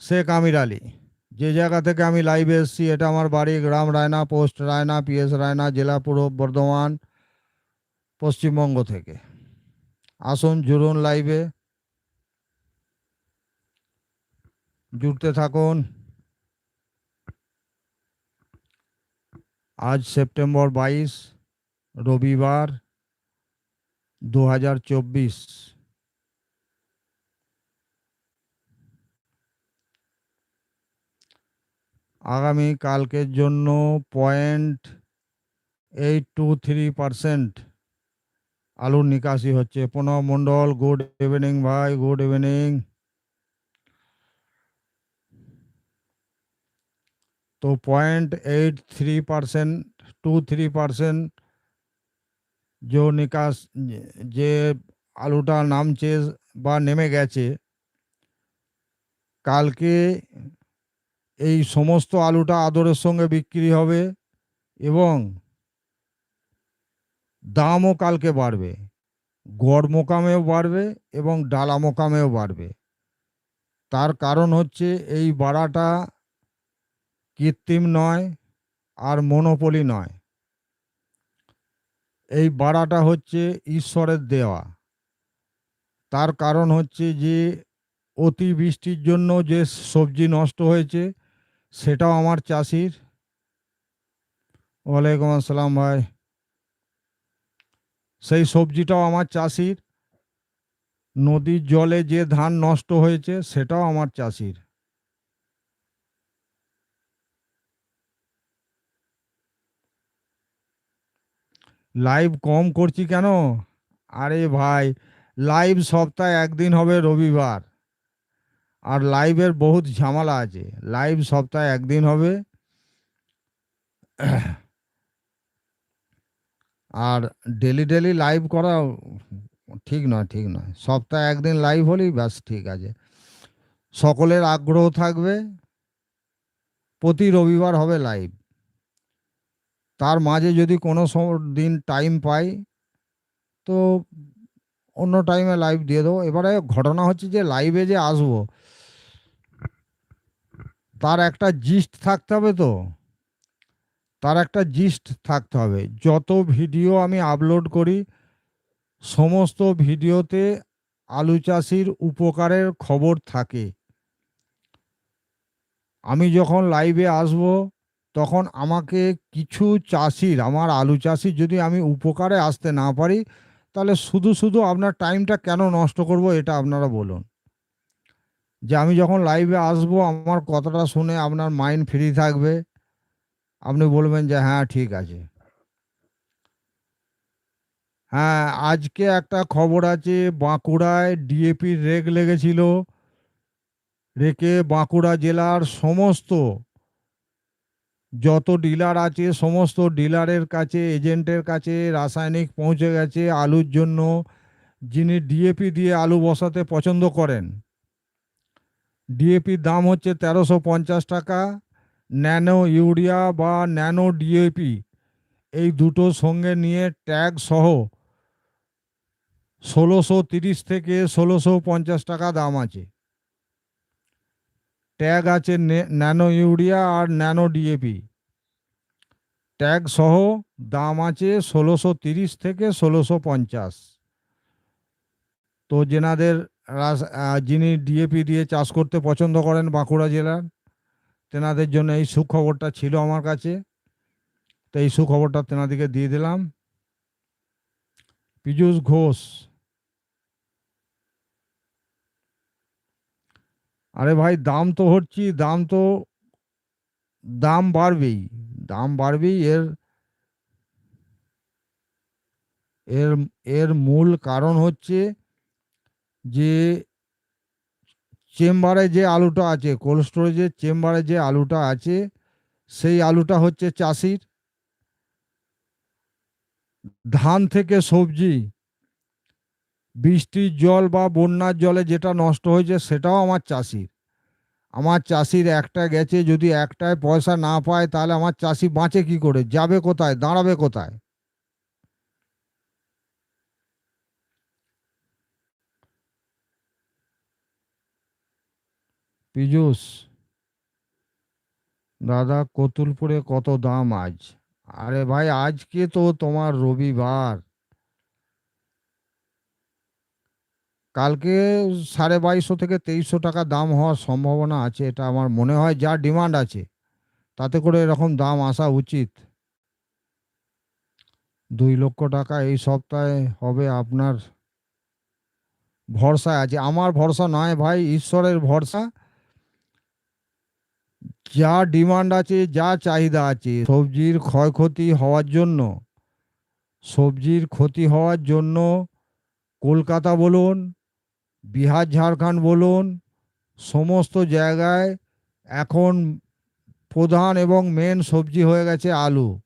শেখ আমির আলী। যে জায়গা থেকে আমি লাইভে এসেছি, এটা আমার বাড়ি, গ্রাম রায়না, পোস্ট রায়না পিএস রায়না, জেলা পূর্ব বর্ধমান, পশ্চিমবঙ্গ থেকে। আসুন, জুড়ুন লাইভে জুড়তে থাকুন। আজ সেপ্টেম্বর বাইশ, রবিবার দু হাজার চব্বিশ। আগামী কালকের জন্য point eight two three percent আলুর নিকাশি হচ্ছে প্রণব মণ্ডল গুড ইভিনিং ভাই গুড ইভিনিং তো point eight three percent two three percent जो নিকাশ যে আলুটা নামছে বা নেমে গেছে কালকে এই সমস্ত আলুটা আদরের সঙ্গে বিক্রি হবে এবং দামও কালকে বাড়বে গড় মোকামেও বাড়বে এবং ডালা মোকামেও বাড়বে। তার কারণ হচ্ছে এই বাড়াটা কৃত্রিম নয় আর মনোপলি নয়। এই বাড়াটা হচ্ছে ঈশ্বরের দেওয়া। তার কারণ হচ্ছে যে অতিবৃষ্টির জন্য যে সবজি নষ্ট হয়েছে সেটাও আমার চাষির। ওয়ালাইকুম আসসালাম ভাই। সেই সবজিটাও আমার চাষির। নদীর জলে যে ধান নষ্ট হয়েছে, সেটাও আমার চাষির। লাইভ কম করছি কেন? আরে ভাই, লাইভ সপ্তাহে একদিন হবে রবিবার। আর লাইভের বহুত ঝামেলা আছে। লাইভ সপ্তাহে একদিন হবে। আর ডেলি ডেলি লাইভ করা ঠিক নয় ঠিক নয়। সপ্তাহে একদিন লাইভ হলেই ব্যাস ঠিক আছে। সকলের আগ্রহ থাকবে। প্রতি রবিবার হবে লাইভ তার মাঝে যদি কোনো দিন টাইম পাই, তো অন্য টাইমে লাইভ দিয়ে দেবো। এবারে ঘটনা হচ্ছে যে লাইভে যে আসব তার একটা জিস্ট থাকতে হবে তো। তার একটা জিস্ট থাকতে হবে। যত ভিডিও আমি আপলোড করি, সমস্ত ভিডিওতে আলু চাষির উপকারের খবর থাকে। আমি যখন লাইভে আসব, তখন আমাকে কিছু চাষির, আমার আলু চাষির যদি আমি উপকারে আসতে না পারি, তাহলে শুধু শুধু আপনার টাইমটা কেন নষ্ট করব, এটা আপনারা বলুন। যে আমি যখন লাইভে আসব, আমার কথাটা শুনে আপনার মাইন্ড ফ্রি থাকবে। আপনি বলবেন যে হ্যাঁ ঠিক আছে। হ্যাঁ আজকে একটা খবর আছে, বাঁকুড়ায় ডিএপির রেক লেগেছিল। রেকে বাঁকুড়া জেলার সমস্ত, যত ডিলার আছে, সমস্ত ডিলারের কাছে এজেন্টের কাছে রাসায়নিক পৌঁছে গেছে আলুর জন্য। যিনি ডিএপি দিয়ে আলু বসাতে পছন্দ করেন ডিএপির দাম হচ্ছে তেরোশো পঞ্চাশ টাকা, ন্যানো ইউরিয়া বা ন্যানো ডিএপি এই দুটো সঙ্গে নিয়ে ট্যাগ সহ ষোলোশো তিরিশ থেকে ষোলোশো পঞ্চাশ টাকা দাম আছে। ট্যাগ আছে ন্যানো ইউরিয়া আর ন্যানো ডিএপি ট্যাগ সহ দাম আছে ষোলোশো তিরিশ থেকে ষোলোশো পঞ্চাশ। তো যেনাদের যিনি ডিএপি দিয়ে চাষ করতে পছন্দ করেন বাঁকুড়া জেলার, তেনাদের জন্য এই সুখবরটা ছিল আমার কাছে। তো এই সুখবরটা তেনাদিকে দিয়ে দিলাম। পীযূষ ঘোষ। আরে ভাই, দাম তো হচ্ছি, দাম তো, দাম বাড়বেই দাম বাড়বেই, এর এর এর মূল কারণ হচ্ছে যে চেম্বারে যে আলুটা আছে, কোল্ড স্টোরেজের চেম্বারে যে আলুটা আছে, সেই আলুটা হচ্ছে চাষির। ধান থেকে সবজি, বৃষ্টির জল বা বন্যার জলে যেটা নষ্ট হয়েছে সেটাও আমার চাষির। আমার চাষির একটা গেছে, যদি একটায় পয়সা না পায় তাহলে আমার চাষি বাঁচে কি করে? যাবে কোথায়? দাঁড়াবে কোথায়? পীযূষ, দাদা কতুলপুরে কত দাম আজ? আরে ভাই, আজকে তো তোমার রবিবার। কালকে সাড়ে বাইশশো থেকে তেইশশো টাকা দাম হওয়ার সম্ভাবনা আছে, এটা আমার মনে হয়, যা ডিমান্ড আছে, তাতে করে এরকম দাম আসা উচিত। দুই লক্ষ টাকা এই সপ্তাহে হবে আপনার ভরসায় আছে। আমার ভরসা নয় ভাই, ঈশ্বরের ভরসা। যা ডিমান্ড আছে, যা চাহিদা আছে, সবজির ক্ষয়ক্ষতি হওয়ার জন্য, সবজির ক্ষতি হওয়ার জন্য কলকাতা বলুন, বিহার, ঝাড়খণ্ড বলুন, সমস্ত জায়গায় এখন প্রধান এবং মেন সবজি হয়ে গেছে আলু।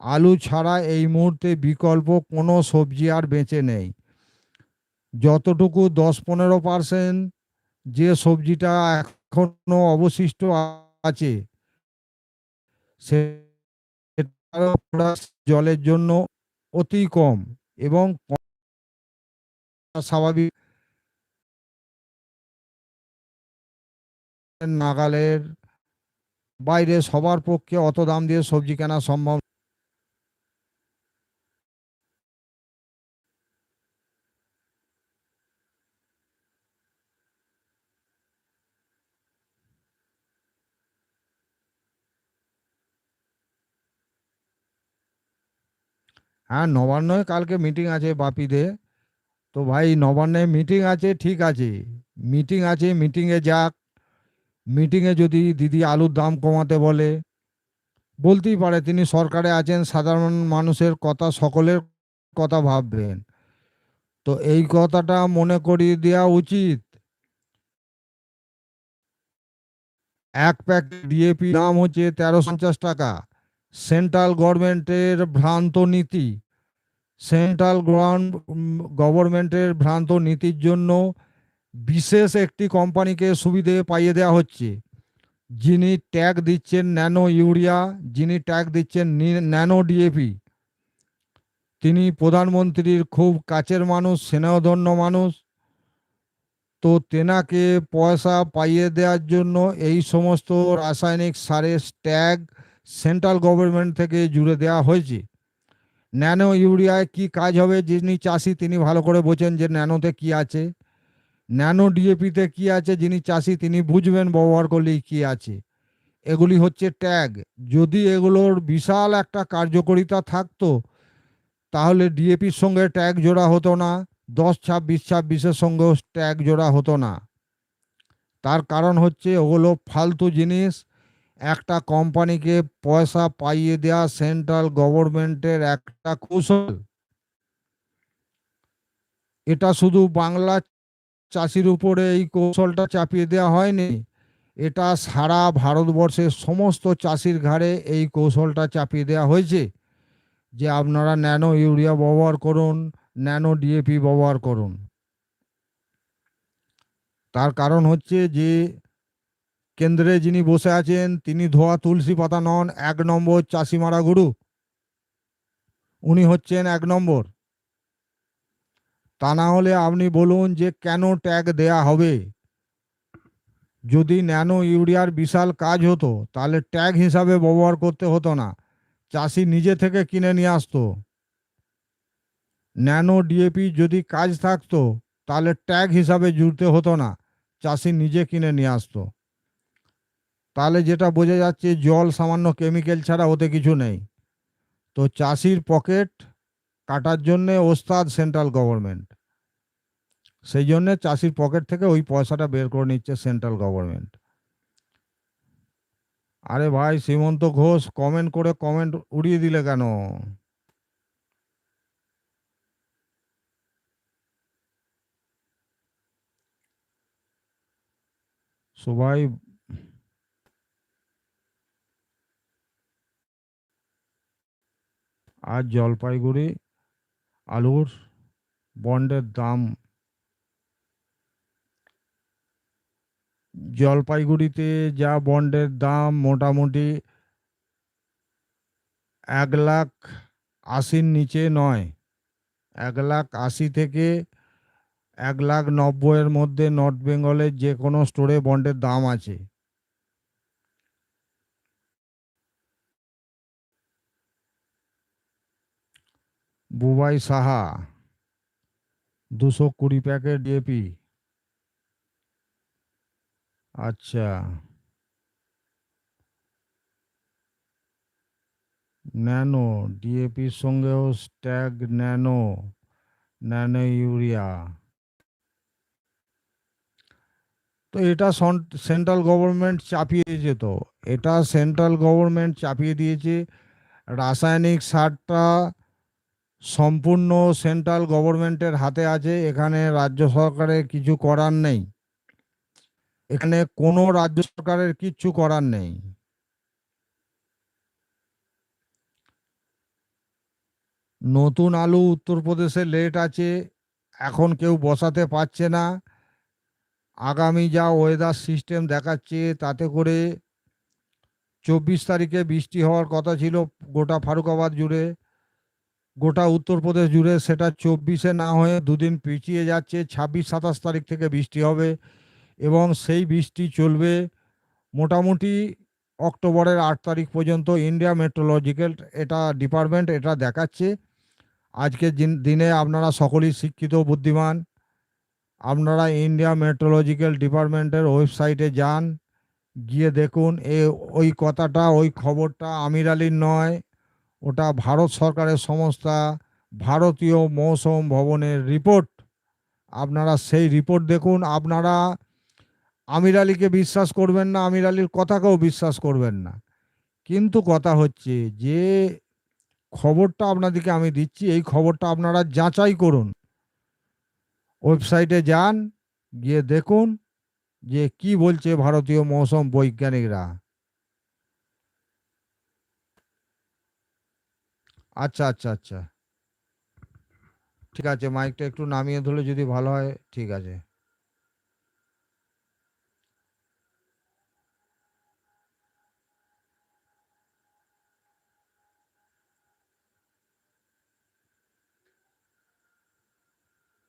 আলু ছাড়া এই মুহূর্তে বিকল্প কোনো সবজি আর বেঁচে নেই। যতটুকু দশ পনেরো পার্সেন্ট যে সবজিটা এখনও অবশিষ্ট আছে জলের জন্য অতি কম এবং স্বাভাবিক নাগালের বাইরে সবার পক্ষে অত দাম দিয়ে সবজি কেনা সম্ভব হ্যাঁ নবান্নে কালকে মিটিং আছে বাপিদের। তো ভাই নবান্নে মিটিং আছে, ঠিক আছে। মিটিং আছে মিটিংয়ে যাক। মিটিংয়ে যদি দিদি আলুর দাম কমাতে বলে, বলতেই পারে তিনি সরকারে আছেন, সাধারণ মানুষের কথা, সকলের কথা ভাববেন। তো এই কথাটা মনে করিয়ে দেওয়া উচিত। এক প্যাকেট ডিএপি দাম হচ্ছে তেরো পঞ্চাশ টাকা। সেন্ট্রাল গভর্নমেন্টের ভ্রান্ত নীতি, সেন্ট্রাল গভর্নমেন্টের ভ্রান্ত নীতির জন্য বিশেষ একটি কোম্পানিকে সুবিধে পাইয়ে দেওয়া হচ্ছে। যিনি ট্যাগ দিচ্ছেন ন্যানো ইউরিয়া, যিনি ট্যাগ দিচ্ছেন ন্যানো ডিএপি। তিনি প্রধানমন্ত্রীর খুব কাছের মানুষ, স্নেহধন্য মানুষ। তো তেনাকে পয়সা পাইয়ে দেওয়ার জন্য এই সমস্ত রাসায়নিক সারের ট্যাগ সেন্ট্রাল গভর্নমেন্ট থেকে জুড়ে দেওয়া হয়েছে। ন্যানো ইউরিয়ায় কি কাজ হবে? যিনি চাষি, তিনি ভালো করে বোঝেন যে ন্যানোতে কি আছে। ন্যানো ডিএপিতে কি আছে? যিনি চাষি, তিনি বুঝবেন ব্যবহার করলেই কি আছে। এগুলি হচ্ছে ট্যাগ। যদি এগুলোর বিশাল একটা কার্যকরিতা থাকতো, তাহলে ডিএপির সঙ্গে ট্যাগ জোড়া হতো না। দশ ছাব্বিশ ছাব্বিশের সঙ্গেও ট্যাগ জোড়া হতো না। তার কারণ হচ্ছে, ওগুলো ফালতু জিনিস। একটা কোম্পানিকে পয়সা পাইয়ে দেওয়া সেন্ট্রাল গভর্নমেন্টের একটা কৌশল। এটা শুধু বাংলা চাষির উপরে এই কৌশলটা চাপিয়ে দেওয়া হয়নি, এটা সারা ভারতবর্ষের সমস্ত চাষির ঘাড়ে এই কৌশলটা চাপিয়ে দেওয়া হয়েছে। যে আপনারা ন্যানো ইউরিয়া ব্যবহার করুন, ন্যানো ডিএপি ব্যবহার করুন। তার কারণ হচ্ছে যে কেন্দ্রে যিনি বসে আছেন, তিনি ধোয়া তুলসী পাতা নন, এক নম্বর চাষিমারা গুরু। উনি হচ্ছেন এক নম্বর। তা না হলে আপনি বলুন যে কেন ট্যাগ দেয়া হবে? যদি ন্যানো ইউরিয়ার বিশাল কাজ হতো, তাহলে ট্যাগ হিসাবে ব্যবহার করতে হতো না। চাষি নিজে থেকে কিনে নিয়ে আসতো। ন্যানো ডিএপি যদি কাজ থাকতো, তাহলে ট্যাগ হিসাবে জুড়তে হতো না। চাষি নিজে কিনে নিয়ে আসতো। তাহলে যেটা বোঝা যাচ্ছে জল সামান্য কেমিক্যাল ছাড়া ওতে কিছু নেই। তো চাষির পকেট কাটার জন্যে ওস্তাদ সেন্ট্রাল গভর্নমেন্ট সেই জন্যে চাষির পকেট থেকে ওই পয়সাটা বের করে নিচ্ছে সেন্ট্রাল গভর্নমেন্ট আরে ভাই সীমন্ত ঘোষ কমেন্ট করে কমেন্ট উড়িয়ে দিলে কেন? সবাই আজ জলপাইগুড়ি আলুর বন্ডের দাম। জলপাইগুড়িতে যা বন্ডের দাম মোটামুটি এক লাখ আশির নিচে নয়, এক লাখ আশি থেকে এক লাখ নব্বইয়ের মধ্যে নর্থ বেঙ্গলের যে কোনো স্টোরে বন্ডের দাম আছে। বুবাই সাহা, দুশো কুড়ি প্যাকেট ডিএপি আচ্ছা। ন্যানো ডিএপির সঙ্গেও স্ট্যাগ ন্যানো ন্যানো ইউরিয়া। তো এটা সেন্ট্রাল গভর্নমেন্ট চাপিয়ে দিয়েছে তো। এটা সেন্ট্রাল গভর্নমেন্ট চাপিয়ে দিয়েছে। রাসায়নিক সারটা সম্পূর্ণ সেন্ট্রাল গভর্নমেন্টের হাতে আছে, এখানে রাজ্য সরকারের কিছু করার নেই। এখানে কোনো রাজ্য সরকারের কিচ্ছু করার নেই। নতুন আলু উত্তরপ্রদেশে লেট আছে, এখন কেউ বসাতে পারছে না। আগামী যা ওয়েদার সিস্টেম দেখাচ্ছে, তাতে করে চব্বিশ তারিখে বৃষ্টি হওয়ার কথা ছিল গোটা ফারুকাবাদ জুড়ে। গোটা উত্তরপ্রদেশ জুড়ে সেটা চব্বিশে না হয়ে দুদিন পিছিয়ে যাচ্ছে। ছাব্বিশ, সাতাশ তারিখ থেকে বৃষ্টি হবে এবং সেই বৃষ্টি চলবে মোটামুটি অক্টোবরের আট তারিখ পর্যন্ত ইন্ডিয়া মেট্রোলজিক্যাল এটা ডিপার্টমেন্ট এটা দেখাচ্ছে। আজকের দিনে আপনারা সকলেই শিক্ষিত, বুদ্ধিমান। আপনারা ইন্ডিয়া মেট্রোলজিক্যাল ডিপার্টমেন্টের ওয়েবসাইটে যান, গিয়ে দেখুন। এ, ওই কথাটা, ওই খবরটা আমির আলীর নয় ওটা ভারত সরকারের সংস্থা ভারতীয় মৌসুম ভবনের রিপোর্ট আপনারা সেই রিপোর্ট দেখুন। আপনারা আমির আলীকে বিশ্বাস করবেন না, আমির আলীর কথাকেও বিশ্বাস করবেন না। কিন্তু কথা হচ্ছে যে, খবরটা আপনাদেরকে আমি দিচ্ছি, এই খবরটা আপনারা যাচাই করুন। ওয়েবসাইটে যান, গিয়ে দেখুন যে কি বলছে ভারতীয় মৌসুম বৈজ্ঞানিকরা। আচ্ছা আচ্ছা আচ্ছা। ঠিক আছে, মাইকটা একটু নামিয়ে ধরলে যদি ভালো হয়, ঠিক আছে।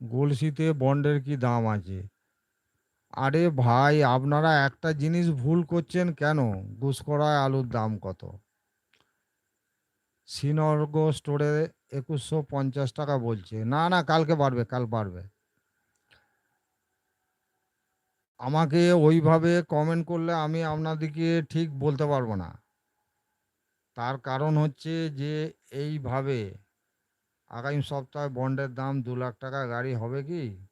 গলসিতে বন্ডের কি দাম আছে? আরে ভাই, আপনারা একটা জিনিস ভুল করছেন কেন? গুসকরায় আলুর দাম কত? শ্রীনর্গ স্টোরে একুশশো পঞ্চাশ টাকা বলছে। না না, কালকে বাড়বে, কাল বাড়বে। আমাকে ওইভাবে কমেন্ট করলে আমি আপনাদেরকে ঠিক বলতে পারব না। তার কারণ হচ্ছে যে, এইভাবে আগামী সপ্তাহে বন্ডের দাম দু লাখ টাকা গাড়ি হবে কি?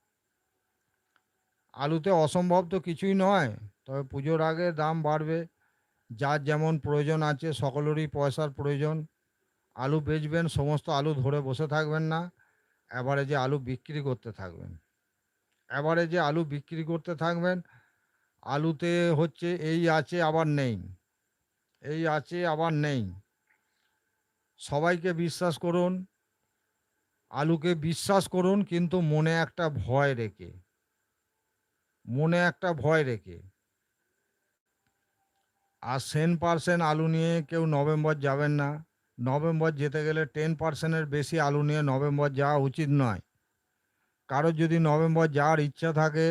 আলুতে অসম্ভব তো কিছুই নয়, তবে পুজোর আগে দাম বাড়বে। যার যেমন প্রয়োজন আছে, সকলেরই পয়সার প্রয়োজন। আলু বেচবেন, সমস্ত আলু ধরে বসে থাকবেন না, এবারে যে আলু বিক্রি করতে থাকবেন। এবারে যে আলু বিক্রি করতে থাকবেন, আলুতে হচ্ছে এই আছে আবার নেই, এই আছে আবার নেই। সবাইকে বিশ্বাস করুন, আলুকে বিশ্বাস করুন, কিন্তু মনে একটা ভয় রেখে, মনে একটা ভয় রেখে। আর সেন পার্সেন্ট আলু নিয়ে কেউ নভেম্বর যাবেন না। নভেম্বর যেতে গেলে টেন পার্সেন্টের বেশি আলু নিয়ে নভেম্বর যাওয়া উচিত নয়। কারোর যদি নভেম্বর যাওয়ার ইচ্ছা থাকে,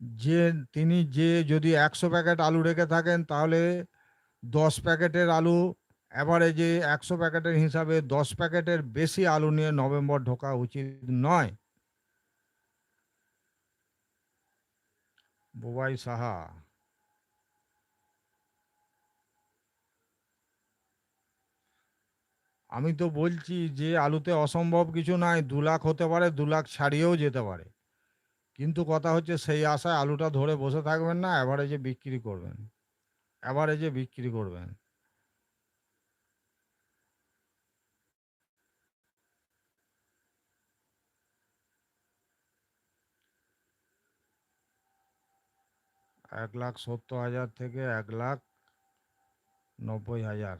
যে, তিনি যে, যদি একশো প্যাকেট আলু রেখে থাকেন, তাহলে দশ প্যাকেটের আলু অ্যাভারেজে একশো প্যাকেটের হিসাবে দশ প্যাকেটের বেশি আলু নিয়ে নভেম্বর ঢোকা উচিত নয়। বুবাই সাহা আমি তো বলছি যে আলুতে অসম্ভব কিছু নাই, দু লাখ হতে পারে, দু লাখ ছাড়িয়েও যেতে পারে। কিন্তু কথা হচ্ছে সেই আশায় আলুটা ধরে বসে থাকবেন না অ্যাভারেজে বিক্রি করবেন। অ্যাভারেজে বিক্রি করবেন। এক লাখ সত্তর হাজার থেকে এক লাখ নব্বই হাজার।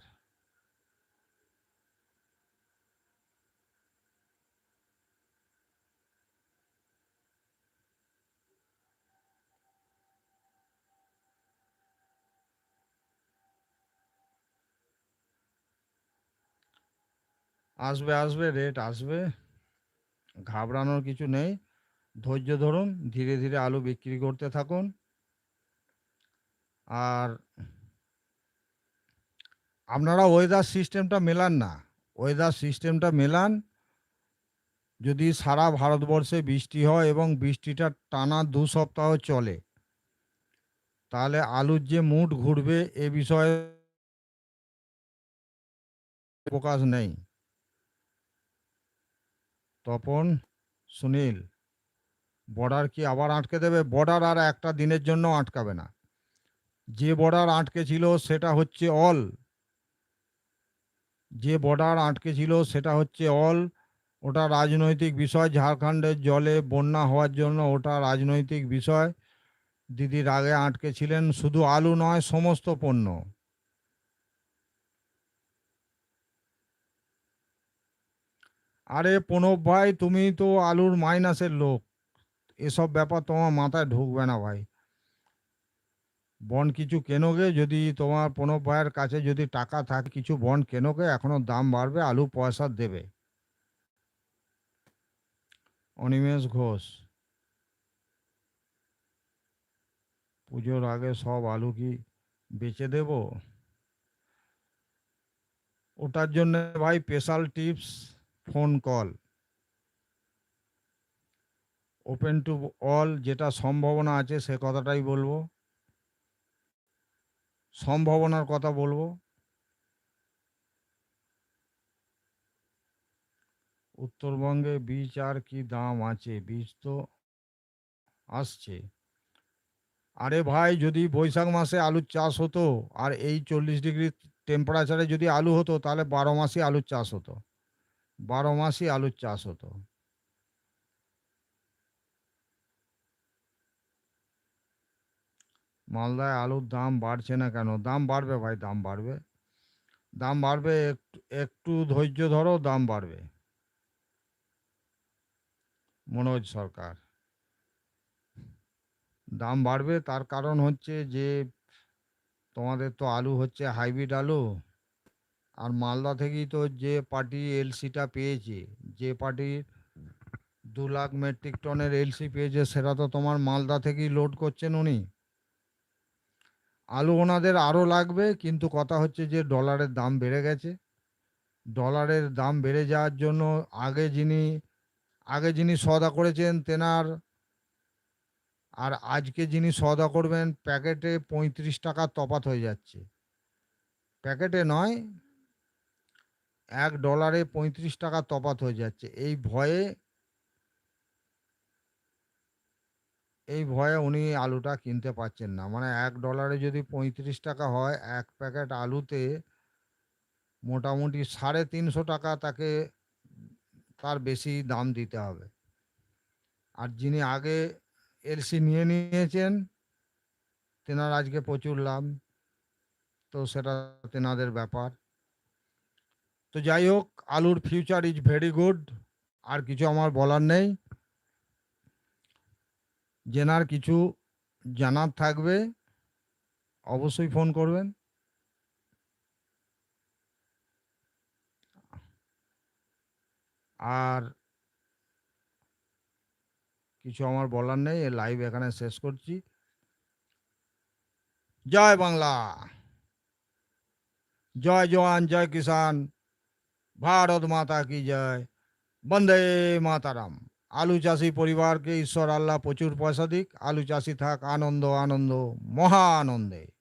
আসবে আসবে রেট আসবে। ঘাবড়ানোর কিছু নেই। ধৈর্য ধরুন, ধীরে ধীরে আলু বিক্রি করতে থাকুন। আর আপনারা ওয়েদার সিস্টেমটা মেলান না। ওয়েদার সিস্টেমটা মেলান। যদি সারা ভারতবর্ষে বৃষ্টি হয় এবং বৃষ্টিটা টানা দু সপ্তাহ চলে, তাহলে আলুর যে মুড ঘুরবে এ বিষয়ে প্রকাশ নেই। তপন, সুনীল বর্ডার কি আবার আটকে দেবে? বর্ডার আর একটা দিনের জন্য আটকাবে না। যে বর্ডার আটকে ছিল সেটা হচ্ছে অল যে বর্ডার আটকে ছিল সেটা হচ্ছে অল ওটা রাজনৈতিক বিষয়, ঝাড়খণ্ডের জলে বন্যা হওয়ার জন্য ওটা রাজনৈতিক বিষয়। দিদির আগে আটকে ছিলেন, শুধু আলু নয়, সমস্ত পণ্য। আরে প্রণব ভাই, তুমি তো আলুর মাইনাসের লোক। এসব ব্যাপার তোমার মাথায় ঢুকবে না ভাই। বন্ড কিছু কেনোগে, যদি তোমার প্রণব ভাইয়ের কাছে যদি টাকা থাকে, কিছু বন্ড কেনোগে, এখনও দাম বাড়বে, আলু পয়সা দেবে। অনিমেষ ঘোষ। পুজোর আগে সব আলু কি বেচে দেব? ওটার জন্য ভাই special tips phone call. Open to all যেটা সম্ভাবনা আছে সে কথাটাই বলব। সম্ভাবনার কথা বলব। উত্তরবঙ্গে বীজ আর কি দাম আছে? বীজ তো আসছে। আরে ভাই, যদি বৈশাখ মাসে আলুর চাষ হতো আর এই চল্লিশ ডিগ্রি টেম্পারেচারে যদি আলু হতো, তাহলে বারো মাসই আলুর চাষ হতো। বারো মাসই আলুর চাষ হতো। মালদায় আলুর দাম বাড়ছে না কেন? দাম বাড়বে ভাই, দাম বাড়বে। দাম বাড়বে একটু একটু ধৈর্য ধরো, দাম বাড়বে। মনোজ সরকার। দাম বাড়বে তার কারণ হচ্ছে যে তোমাদের তো আলু হচ্ছে হাইব্রিড আলু। আর মালদা থেকেই তো যে পার্টি এলসিটা পেয়েছে, যে পার্টির দু লাখ মেট্রিক টনের এলসি পেয়েছে, সেটা তো তোমার মালদা থেকেই লোড করছেন উনি। আলু ওনাদের আরও লাগবে, কিন্তু কথা হচ্ছে যে ডলারের দাম বেড়ে গেছে। ডলারের দাম বেড়ে যাওয়ার জন্য আগে যিনি আগে যিনি সদা করেছেন তেনার, আর আজকে যিনি সদা করবেন, প্যাকেটে পঁয়ত্রিশ টাকা তফাত হয়ে যাচ্ছে। প্যাকেটে নয় এক ডলারে পঁয়ত্রিশ টাকা তফাত হয়ে যাচ্ছে। এই ভয়ে এই ভয়ে উনি আলুটা কিনতে পারছেন না। মানে এক ডলারে যদি পঁয়ত্রিশ টাকা হয়, এক প্যাকেট আলুতে মোটামুটি সাড়ে তিনশো টাকা তাকে তার বেশি দাম দিতে হবে। আর যিনি আগে এলসি নিয়ে নিয়েছেন, তেনার আজকে প্রচুর লাভ। তো সেটা তেনাদের ব্যাপার। তো যাই হোক আলুর ফিউচার ইজ ভেরি গুড আর কিছু আমার বলার নেই। জেনার কিছু জানার থাকবে, অবশ্যই ফোন করবেন। আর কিছু আমার বলার নেই লাইভ এখানে শেষ করছি। জয় বাংলা। জয় জওয়ান, জয় কিষান ভারত মাতা কি জয়? বন্দে মাতারাম আলু চাষি পরিবারকে ঈশ্বর আল্লাহ প্রচুর পয়সা দিক। আলু চাষি থাক, আনন্দ আনন্দ, মহা আনন্দে।